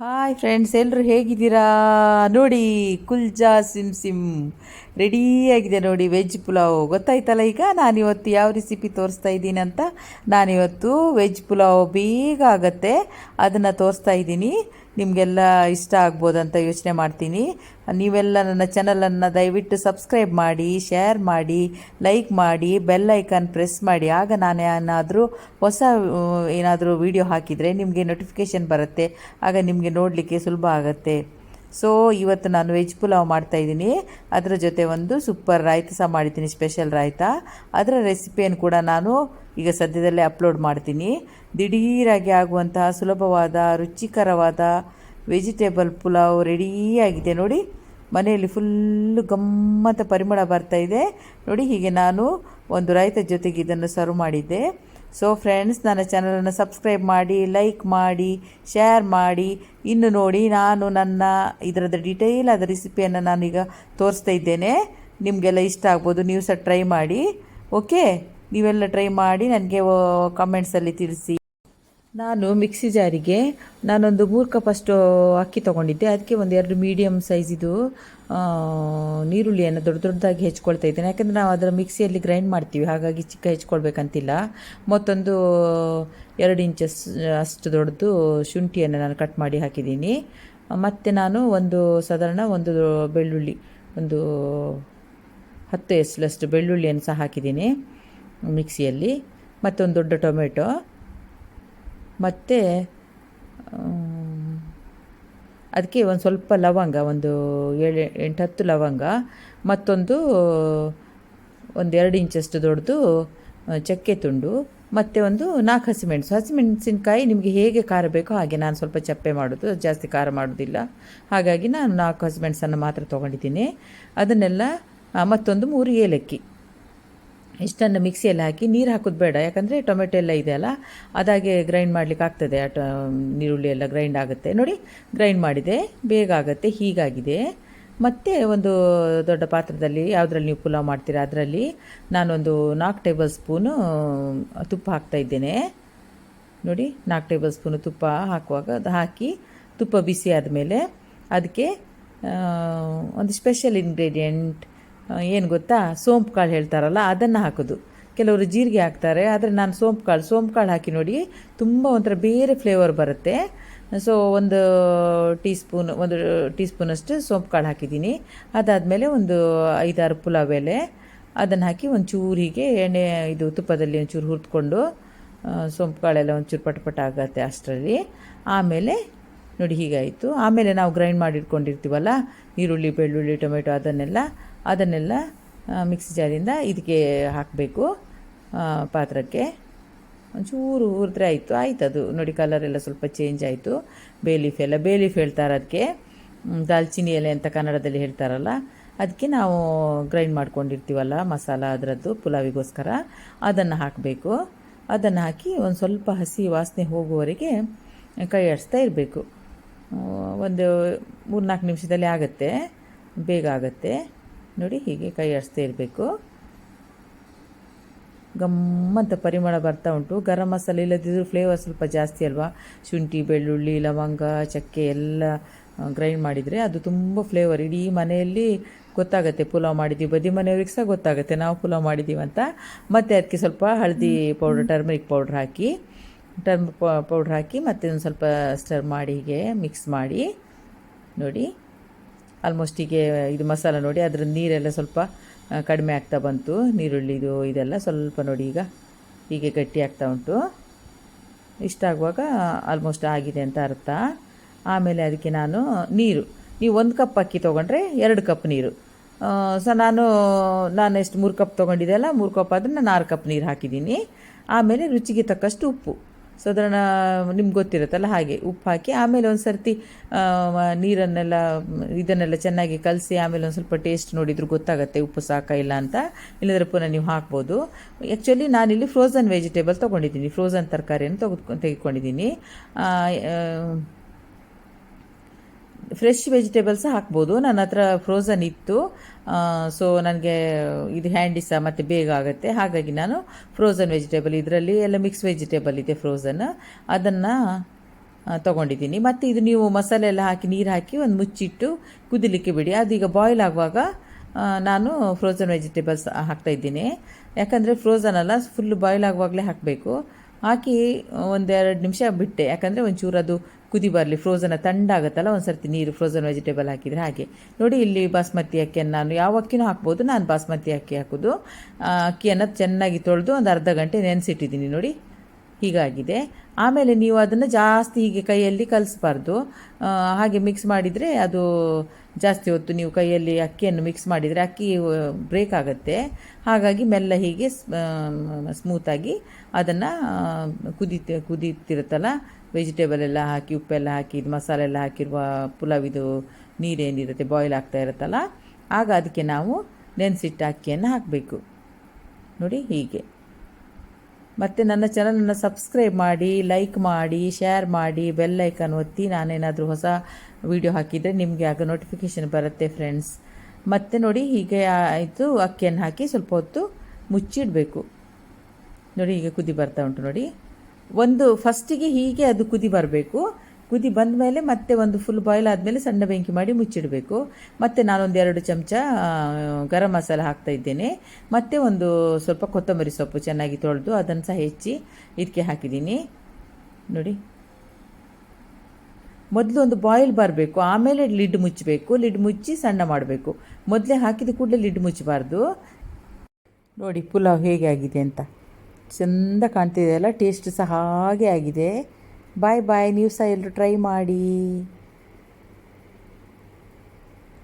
Hi friends ಎಲ್ಲರೂ ಹೇಗಿದ್ದೀರಾ? ನೋಡಿ ಕುಲ್ಜಾ ಸಿಮ್ ಸಿಮ್. ರೆಡಿಯಾಗಿದೆ ನೋಡಿ ವೆಜ್ ಪುಲಾವ್. ಗೊತ್ತಾಯ್ತಲ್ಲ ಈಗ? ನಾನಿವತ್ತು ಯಾವ ರೆಸಿಪಿ ತೋರಿಸ್ತಾ ಇದ್ದೀನಿ ಅಂತ? ನಾನಿವತ್ತು ವೆಜ್ ಪುಲಾವ್ ಬೇಗ ಆಗುತ್ತೆ. ಅದನ್ನು ತೋರಿಸ್ತಾ ಇದ್ದೀನಿ. ನಿಮಗೆಲ್ಲ ಇಷ್ಟ ಆಗ್ಬೋದು ಅಂತ ಯೋಚನೆ ಮಾಡ್ತೀನಿ. ನೀವೆಲ್ಲ ನನ್ನ ಚಾನಲನ್ನು ದಯವಿಟ್ಟು ಸಬ್ಸ್ಕ್ರೈಬ್ ಮಾಡಿ ಶೇರ್ ಮಾಡಿ ಲೈಕ್ ಮಾಡಿ ಬೆಲ್ ಐಕಾನ್ ಪ್ರೆಸ್ ಮಾಡಿ. ಆಗ ನಾನು ಏನಾದರೂ ಹೊಸ ಏನಾದರೂ ವಿಡಿಯೋ ಹಾಕಿದರೆ ನಿಮಗೆ ನೋಟಿಫಿಕೇಷನ್ ಬರುತ್ತೆ. ಆಗ ನಿಮಗೆ ನೋಡಲಿಕ್ಕೆ ಸುಲಭ ಆಗುತ್ತೆ. ಸೊ ಇವತ್ತು ನಾನು ವೆಜ್ ಪುಲಾವ್ ಮಾಡ್ತಾಯಿದ್ದೀನಿ ಅದರ ಜೊತೆ ಒಂದು ಸೂಪರ್ ರಾಯ್ತ ಸಹ ಮಾಡಿದ್ದೀನಿ ಸ್ಪೆಷಲ್ ರಾಯ್ತ. ಅದರ ರೆಸಿಪಿಯನ್ನು ಕೂಡ ನಾನು ಈಗ ಸದ್ಯದಲ್ಲೇ ಅಪ್ಲೋಡ್ ಮಾಡ್ತೀನಿ. ದಿಢೀರಾಗಿ ಆಗುವಂತಹ ಸುಲಭವಾದ, ರುಚಿಕರವಾದ ವೆಜಿಟೇಬಲ್ ಪುಲಾವ್ ರೆಡಿಯಾಗಿದೆ ನೋಡಿ, ಮನೆಯಲ್ಲಿ ಫುಲ್ಲು ಗಮ್ಮತ್ತ ಪರಿಮಳ ಬರ್ತಾ ಇದೆ. ನೋಡಿ, ಹೀಗೆ ನಾನು ಒಂದು ರಾಯ್ತ ಜೊತೆಗೆ ಇದನ್ನು ಸರ್ವ್ ಮಾಡಿದ್ದೆ. ಸೊ ಫ್ರೆಂಡ್ಸ್ ನನ್ನ ಚಾನಲನ್ನು ಸಬ್ಸ್ಕ್ರೈಬ್ ಮಾಡಿ ಲೈಕ್ ಮಾಡಿ ಶೇರ್ ಮಾಡಿ. ಇನ್ನು ನೋಡಿ ನಾನು ನನ್ನ ಇದರದ ಡೀಟೇಲ್ ಆದ ರೆಸಿಪಿಯನ್ನು ನಾನೀಗ ತೋರಿಸ್ತಾ ಇದ್ದೇನೆ. ನಿಮಗೆಲ್ಲ ಇಷ್ಟ ಆಗ್ಬೋದು, ನೀವು ಸಹ ಟ್ರೈ ಮಾಡಿ. ಓಕೆ ನೀವೆಲ್ಲ ಟ್ರೈ ಮಾಡಿ, ನನಗೆ ಕಮೆಂಟ್ಸಲ್ಲಿ ತಿಳಿಸಿ. ನಾನು ಮಿಕ್ಸಿ ಜಾರಿಗೆ ನಾನೊಂದು ಮೂರು ಕಪ್ ಅಷ್ಟು ಅಕ್ಕಿ ತೊಗೊಂಡಿದ್ದೆ. ಅದಕ್ಕೆ ಒಂದು ಎರಡು ಮೀಡಿಯಮ್ ಸೈಜಿದು ನೀರುಳ್ಳಿಯನ್ನು ದೊಡ್ಡ ದೊಡ್ಡದಾಗಿ ಹೆಚ್ಕೊಳ್ತಾ ಇದ್ದೇನೆ. ಯಾಕಂದರೆ ನಾವು ಅದರ ಮಿಕ್ಸಿಯಲ್ಲಿ ಗ್ರೈಂಡ್ ಮಾಡ್ತೀವಿ. ಹಾಗಾಗಿ ಚಿಕ್ಕ ಹೆಚ್ಕೊಳ್ಬೇಕಂತಿಲ್ಲ. ಮತ್ತೊಂದು ಎರಡು ಇಂಚಸ್ ಅಷ್ಟು ದೊಡ್ಡದು ಶುಂಠಿಯನ್ನು ನಾನು ಕಟ್ ಮಾಡಿ ಹಾಕಿದ್ದೀನಿ. ಮತ್ತು ನಾನು ಒಂದು ಸಾಧಾರಣ ಒಂದು ಬೆಳ್ಳುಳ್ಳಿ, ಒಂದು ಹತ್ತು ಎಸ್ಲಷ್ಟು ಬೆಳ್ಳುಳ್ಳಿಯನ್ನು ಸಹ ಹಾಕಿದ್ದೀನಿ ಮಿಕ್ಸಿಯಲ್ಲಿ. ಮತ್ತೊಂದು ದೊಡ್ಡ ಟೊಮೆಟೊ. ಮತ್ತು ಅದಕ್ಕೆ ಒಂದು ಸ್ವಲ್ಪ ಲವಂಗ, ಒಂದು ಏಳು ಎಂಟು ಹತ್ತು ಲವಂಗ, ಮತ್ತೊಂದು ಒಂದು ಎರಡು ಇಂಚಷ್ಟು ದೊಡ್ಡದು ಚಕ್ಕೆ ತುಂಡು, ಮತ್ತು ಒಂದು ನಾಲ್ಕು ಹಸಿಮೆಣಸು. ಹಸಿಮೆಣಸಿನಕಾಯಿ ನಿಮಗೆ ಹೇಗೆ ಖಾರ ಬೇಕೋ ಹಾಗೆ ನಾನು ಸ್ವಲ್ಪ ಚಪ್ಪೆ ಮಾಡೋದು, ಜಾಸ್ತಿ ಖಾರ ಮಾಡೋದಿಲ್ಲ. ಹಾಗಾಗಿ ನಾನು ನಾಲ್ಕು ಹಸಿಮೆಣಸನ್ನು ಮಾತ್ರ ತೊಗೊಂಡಿದ್ದೀನಿ. ಅದನ್ನೆಲ್ಲ ಮತ್ತೊಂದು ಮೂರು ಏಲಕ್ಕಿ. ಇಷ್ಟನ್ನು ಮಿಕ್ಸಿಯಲ್ಲಿ ಹಾಕಿ ನೀರು ಹಾಕೋದು ಬೇಡ. ಯಾಕಂದರೆ ಟೊಮೆಟೊ ಎಲ್ಲ ಇದೆಯಲ್ಲ ಅದಾಗೆ ಗ್ರೈಂಡ್ ಮಾಡಲಿಕ್ಕೆ ಆಗ್ತದೆ. ಆ ನೀರುಳ್ಳಿ ಎಲ್ಲ ಗ್ರೈಂಡ್ ಆಗುತ್ತೆ. ನೋಡಿ ಗ್ರೈಂಡ್ ಮಾಡಿದೆ. ಬೇಗ ಆಗುತ್ತೆ, ಹೀಗಾಗಿದೆ. ಮತ್ತು ಒಂದು ದೊಡ್ಡ ಪಾತ್ರದಲ್ಲಿ ಯಾವುದ್ರಲ್ಲಿ ನೀವು ಪುಲಾವ್ ಮಾಡ್ತೀರಾ ಅದರಲ್ಲಿ ನಾನೊಂದು ನಾಲ್ಕು ಟೇಬಲ್ ಸ್ಪೂನು ತುಪ್ಪ ಹಾಕ್ತಾಯಿದ್ದೇನೆ ನೋಡಿ ನಾಲ್ಕು ಟೇಬಲ್ ಸ್ಪೂನು ತುಪ್ಪ ಹಾಕುವಾಗ ಅದು ಹಾಕಿ ತುಪ್ಪ ಬಿಸಿ ಆದಮೇಲೆ ಅದಕ್ಕೆ ಒಂದು ಸ್ಪೆಷಲ್ ಇಂಗ್ರೀಡಿಯೆಂಟ್ ಏನು ಗೊತ್ತಾ? ಸೋಂಪು ಕಾಳು ಹೇಳ್ತಾರಲ್ಲ, ಅದನ್ನು ಹಾಕೋದು. ಕೆಲವರು ಜೀರಿಗೆ ಹಾಕ್ತಾರೆ, ಆದರೆ ನಾನು ಸೋಂಪು ಕಾಳು ಸೋಂಪು ಕಾಳು ಹಾಕಿ ನೋಡಿ, ತುಂಬ ಒಂಥರ ಬೇರೆ ಫ್ಲೇವರ್ ಬರುತ್ತೆ. ಸೊ ಒಂದು ಟೀ ಸ್ಪೂನ್ ಒಂದು ಟೀ ಸ್ಪೂನಷ್ಟು ಸೋಂಪು ಕಾಳು ಹಾಕಿದ್ದೀನಿ. ಅದಾದಮೇಲೆ ಒಂದು ಐದಾರು ಪುಲಾವ್ ಎಲೆ, ಅದನ್ನು ಹಾಕಿ ಒಂಚೂರು ಹೀಗೆ ಎಣ್ಣೆ, ಇದು ತುಪ್ಪದಲ್ಲಿ ಒಂಚೂರು ಹುರಿದ್ಕೊಂಡು ಸೋಂಪು ಕಾಳೆಲ್ಲ ಒಂಚೂರು ಪಟಪಟ ಆಗುತ್ತೆ ಅಷ್ಟರಲ್ಲಿ. ಆಮೇಲೆ ನೋಡಿ ಹೀಗಾಯಿತು. ಆಮೇಲೆ ನಾವು ಗ್ರೈಂಡ್ ಮಾಡಿಟ್ಕೊಂಡಿರ್ತೀವಲ್ಲ, ಈರುಳ್ಳಿ, ಬೆಳ್ಳುಳ್ಳಿ, ಟೊಮೆಟೊ ಅದನ್ನೆಲ್ಲ ಅದನ್ನೆಲ್ಲ ಮಿಕ್ಸಿ ಜಾರಿಂದ ಇದಕ್ಕೆ ಹಾಕಬೇಕು. ಪಾತ್ರಕ್ಕೆ. ಒಂಚೂರು ಹುರಿದ್ರೆ ಆಯಿತು. ಆಯ್ತು ಅದು. ನೋಡಿ ಕಲರ್ ಎಲ್ಲ ಸ್ವಲ್ಪ ಚೇಂಜ್ ಆಯಿತು. ಬೇಲೀಫ್ ಎಲ್ಲ ಬೇಲೀಫ್ ಹೇಳ್ತಾರೆ ಅದಕ್ಕೆ ದಾಲ್ಚಿನಿ ಎಲೆ ಅಂತ ಕನ್ನಡದಲ್ಲಿ ಹೇಳ್ತಾರಲ್ಲ ಅದಕ್ಕೆ ನಾವು ಗ್ರೈಂಡ್ ಮಾಡ್ಕೊಂಡಿರ್ತೀವಲ್ಲ ಮಸಾಲ ಅದರದ್ದು, ಪುಲಾವಿಗೋಸ್ಕರ. ಅದನ್ನು ಹಾಕಬೇಕು. ಅದನ್ನು ಹಾಕಿ ಒಂದು ಸ್ವಲ್ಪ ಹಸಿ ವಾಸನೆ ಹೋಗುವವರೆಗೆ ಕೈ ಆಡಿಸ್ತಾ ಇರಬೇಕು. ಒಂದು ಮೂರು ನಾಲ್ಕು ನಿಮಿಷದಲ್ಲಿ ಆಗುತ್ತೆ. ಬೇಗ ಆಗುತ್ತೆ. ನೋಡಿ ಹೀಗೆ ಕೈ ಆಡಿಸ್ತಾ ಇರಬೇಕು. ಗಮ್ಮಂತ ಪರಿಮಳ ಬರ್ತಾ ಉಂಟು. ಗರಂ ಮಸಾಲೆ ಇಲ್ಲದಿದ್ದರೂ ಫ್ಲೇವರ್ ಸ್ವಲ್ಪ ಜಾಸ್ತಿ ಅಲ್ವಾ? ಶುಂಠಿ, ಬೆಳ್ಳುಳ್ಳಿ, ಲವಂಗ, ಚಕ್ಕೆ ಎಲ್ಲ ಗ್ರೈಂಡ್ ಮಾಡಿದರೆ ಅದು ತುಂಬ ಫ್ಲೇವರ್ ಇಡೀ ಮನೆಯಲ್ಲಿ ಗೊತ್ತಾಗುತ್ತೆ ಪುಲಾವ್ ಮಾಡಿದ್ದೀವಿ. ಬದಿ ಮನೆಯವ್ರಿಗೆ ಸಹ ಗೊತ್ತಾಗುತ್ತೆ. ನಾವು ಪುಲಾವ್ ಮಾಡಿದ್ದೀವಿ ಅಂತ. ಮತ್ತು ಅದಕ್ಕೆ ಸ್ವಲ್ಪ ಹಳದಿ ಪೌಡರ್ ಟರ್ಮರಿಕ್ ಪೌಡ್ರ್ ಹಾಕಿ ಟರ್ಮ್ ಪೌಡ್ರ್ ಹಾಕಿ ಮತ್ತೆ ಒಂದು ಸ್ವಲ್ಪ ಸ್ಟರ್ ಮಾಡಿ ಹೀಗೆ ಮಿಕ್ಸ್ ಮಾಡಿ. ನೋಡಿ. ಆಲ್ಮೋಸ್ಟ್ ಹೀಗೆ ಇದು ಮಸಾಲ ನೋಡಿ ಅದರ ನೀರೆಲ್ಲ ಸ್ವಲ್ಪ ಕಡಿಮೆ ಆಗ್ತಾ ಬಂತು. ನೀರುಳ್ಳಿದು ಇದೆಲ್ಲ ಸ್ವಲ್ಪ ನೋಡಿ ಈಗ ಹೀಗೆ ಗಟ್ಟಿ ಆಗ್ತಾ ಉಂಟು. ಇಷ್ಟ ಆಗುವಾಗ ಆಲ್ಮೋಸ್ಟ್ ಆಗಿದೆ ಅಂತ ಅರ್ಥ. ಆಮೇಲೆ ಅದಕ್ಕೆ ನಾನು ನೀರು. ನೀವು ಒಂದು ಕಪ್ ಅಕ್ಕಿ ತೊಗೊಂಡ್ರೆ ಎರಡು ಕಪ್ ನೀರು. ಸೊ ನಾನು ನಾನು ಎಷ್ಟು ಮೂರು ಕಪ್ ತೊಗೊಂಡಿದ್ದೆ ಅಲ್ಲ, ಮೂರು ಕಪ್ ಆದರೆ ನಾನು ಆರು ಕಪ್ ನೀರು ಹಾಕಿದ್ದೀನಿ. ಆಮೇಲೆ ರುಚಿಗೆ ತಕ್ಕಷ್ಟು ಉಪ್ಪು. ಸಾಧಾರಣ, ನಿಮ್ಗೆ ಗೊತ್ತಿರುತ್ತಲ್ಲ ಹಾಗೆ, ಉಪ್ಪು ಹಾಕಿ, ಆಮೇಲೆ ಒಂದು ಸರ್ತಿ ನೀರನ್ನೆಲ್ಲ, ಇದನ್ನೆಲ್ಲ ಚೆನ್ನಾಗಿ ಕಲಸಿ, ಆಮೇಲೆ ಒಂದು ಸ್ವಲ್ಪ ಟೇಸ್ಟ್ ನೋಡಿದ್ರು ಗೊತ್ತಾಗುತ್ತೆ, ಉಪ್ಪು ಸಾಕ ಇಲ್ಲ ಅಂತ. ಇಲ್ಲದ್ರೆ ಪುನಃ ನೀವು ಹಾಕ್ಬೋದು. ಆ್ಯಕ್ಚುಲಿ ನಾನಿಲ್ಲಿ ಫ್ರೋಝನ್ ವೆಜಿಟೇಬಲ್ ತೊಗೊಂಡಿದ್ದೀನಿ ಫ್ರೋಝನ್ ತರಕಾರಿಯನ್ನು ತೆಗೆದುಕೊಂಡು ತೆಗೆದುಕೊಂಡಿದ್ದೀನಿ. ಫ್ರೆಶ್ ವೆಜಿಟೇಬಲ್ಸ್ ಹಾಕ್ಬೋದು. ನನ್ನ ಹತ್ರ ಫ್ರೋಝನ್ ಇತ್ತು. ಸೊ ನನಗೆ ಇದು ಹ್ಯಾಂಡಿ ಸಹ, ಮತ್ತು ಬೇಗ ಆಗುತ್ತೆ. ಹಾಗಾಗಿ ನಾನು ಫ್ರೋಝನ್ ವೆಜಿಟೇಬಲ್ ಇದರಲ್ಲಿ ಎಲ್ಲ ಮಿಕ್ಸ್ ವೆಜಿಟೇಬಲ್ ಇದೆ ಫ್ರೋಝನ್ ಅದನ್ನು ತಗೊಂಡಿದ್ದೀನಿ. ಮತ್ತು ಇದು ನೀವು ಮಸಾಲೆ ಎಲ್ಲ ಹಾಕಿ, ನೀರು ಹಾಕಿ ಒಂದು ಮುಚ್ಚಿಟ್ಟು ಕುದಿಲಿಕ್ಕೆ ಬಿಡಿ. ಅದೀಗ ಬಾಯ್ಲ್ ಆಗುವಾಗ ನಾನು ಫ್ರೋಝನ್ ವೆಜಿಟೇಬಲ್ಸ್ ಹಾಕ್ತಾಯಿದ್ದೀನಿ ಯಾಕಂದರೆ ಫ್ರೋಝನ್ ಅಲ್ಲ ಫುಲ್ ಬಾಯ್ಲ್ ಆಗುವಾಗಲೇ ಹಾಕಬೇಕು. ಹಾಕಿ ಒಂದೆರಡು ನಿಮಿಷ ಬಿಟ್ಟೆ. ಯಾಕಂದರೆ ಒಂಚೂರು ಅದು ಕುದಿ ಬರಲಿ ಫ್ರೋಝನ್ ತಂಡಾಗುತ್ತಲ್ಲ ಒಂದು ಸರ್ತಿ ನೀರು ಫ್ರೋಝನ್ ವೆಜಿಟೇಬಲ್ ಹಾಕಿದರೆ ಹಾಗೆ. ನೋಡಿ, ಇಲ್ಲಿ ಬಾಸ್ಮತಿ ಅಕ್ಕಿಯನ್ನು ನಾನು ಯಾವ ಅಕ್ಕಿನೂ ಹಾಕ್ಬೋದು, ನಾನು ಬಾಸ್ಮತಿ ಅಕ್ಕಿ ಹಾಕೋದು. ಅಕ್ಕಿಯನ್ನು ಚೆನ್ನಾಗಿ ತೊಳೆದು ಒಂದು ಅರ್ಧ ಗಂಟೆ ನೆನೆಸಿಟ್ಟಿದ್ದೀನಿ ನೋಡಿ. ಹೀಗಾಗಿದೆ. ಆಮೇಲೆ ನೀವು ಅದನ್ನು ಜಾಸ್ತಿ ಹೀಗೆ ಕೈಯಲ್ಲಿ ಕಲಿಸ್ಬಾರ್ದು. ಹಾಗೆ ಮಿಕ್ಸ್ ಮಾಡಿದರೆ ಅದು ಜಾಸ್ತಿ ಹೊತ್ತು ನೀವು ಕೈಯಲ್ಲಿ ಅಕ್ಕಿಯನ್ನು ಮಿಕ್ಸ್ ಮಾಡಿದರೆ ಅಕ್ಕಿ ಬ್ರೇಕ್ ಆಗುತ್ತೆ. ಹಾಗಾಗಿ ಮೆಲ್ಲ ಹೀಗೆ ಸ್ಮೂತಾಗಿ ಅದನ್ನು ಕುದೀತ, ಕುದೀತಿರುತ್ತಲ್ಲ ವೆಜಿಟೇಬಲ್ ಎಲ್ಲ ಹಾಕಿ ಉಪ್ಪೆಲ್ಲ ಹಾಕಿ, ಇದು ಮಸಾಲೆ ಎಲ್ಲ ಹಾಕಿರುವ ಪುಲಾವಿದು ನೀರೇನಿರುತ್ತೆ ಬಾಯ್ಲ್ ಆಗ್ತಾ ಇರುತ್ತಲ್ಲ, ಆಗ ಅದಕ್ಕೆ ನಾವು ನೆನೆಸಿಟ್ಟ ಅಕ್ಕಿಯನ್ನು ಹಾಕಬೇಕು. ನೋಡಿ ಹೀಗೆ. ಮತ್ತು ನನ್ನ ಚಾನಲನ್ನು ಸಬ್ಸ್ಕ್ರೈಬ್ ಮಾಡಿ ಲೈಕ್ ಮಾಡಿ ಶೇರ್ ಮಾಡಿ ಬೆಲ್ ಐಕಾನ್ ಒತ್ತಿ ನಾನೇನಾದರೂ ಹೊಸ ವಿಡಿಯೋ ಹಾಕಿದರೆ ನಿಮಗೆ ಆಗ ನೋಟಿಫಿಕೇಷನ್ ಬರುತ್ತೆ ಫ್ರೆಂಡ್ಸ್ ಮತ್ತು ನೋಡಿ ಹೀಗೆ ಆಯಿತು, ಅಕ್ಕಿಯನ್ನು ಹಾಕಿ ಸ್ವಲ್ಪ ಹೊತ್ತು ಮುಚ್ಚಿಡಬೇಕು. ನೋಡಿ ಹೀಗೆ ಕುದಿ ಬರ್ತಾ ಉಂಟು ನೋಡಿ. ಒಂದು ಫಸ್ಟಿಗೆ ಹೀಗೆ ಅದು ಕುದಿ ಬರಬೇಕು. ಕುದಿ ಬಂದ ಮೇಲೆ ಮತ್ತೆ ಒಂದು ಫುಲ್ ಬಾಯ್ಲ್ ಆದಮೇಲೆ ಸಣ್ಣ ಬೆಂಕಿ ಮಾಡಿ ಮುಚ್ಚಿಡಬೇಕು. ಮತ್ತು ನಾನೊಂದು ಎರಡು ಚಮಚ ಗರಂ ಮಸಾಲ ಹಾಕ್ತಾ ಇದ್ದೇನೆ. ಮತ್ತು ಒಂದು ಸ್ವಲ್ಪ ಕೊತ್ತಂಬರಿ ಸೊಪ್ಪು ಚೆನ್ನಾಗಿ ತೊಳೆದು ಅದನ್ನು ಸಹ ಹೆಚ್ಚಿ ಇದಕ್ಕೆ ಹಾಕಿದ್ದೀನಿ. ನೋಡಿ. ಮೊದಲು ಒಂದು ಬಾಯ್ಲ್ ಬರಬೇಕು. ಆಮೇಲೆ ಲಿಡ್ ಮುಚ್ಚಬೇಕು ಲಿಡ್ ಮುಚ್ಚಿ ಸಣ್ಣ ಮಾಡಬೇಕು. ಮೊದಲೇ ಹಾಕಿದ ಕೂಡಲೇ ಲಿಡ್ ಮುಚ್ಚಬಾರ್ದು. ನೋಡಿ, ಪುಲಾವ್ ಹೇಗೆ ಆಗಿದೆ ಅಂತ. ಚೆಂದ ಕಾಣ್ತಿದೆ ಅಲ್ಲ? ಟೇಸ್ಟ್ ಸಹ ಹಾಗೆ ಆಗಿದೆ. ಬಾಯ್ ಬಾಯ್ ನೀವು ಸಹ ಎಲ್ಲರೂ ಟ್ರೈ ಮಾಡಿ.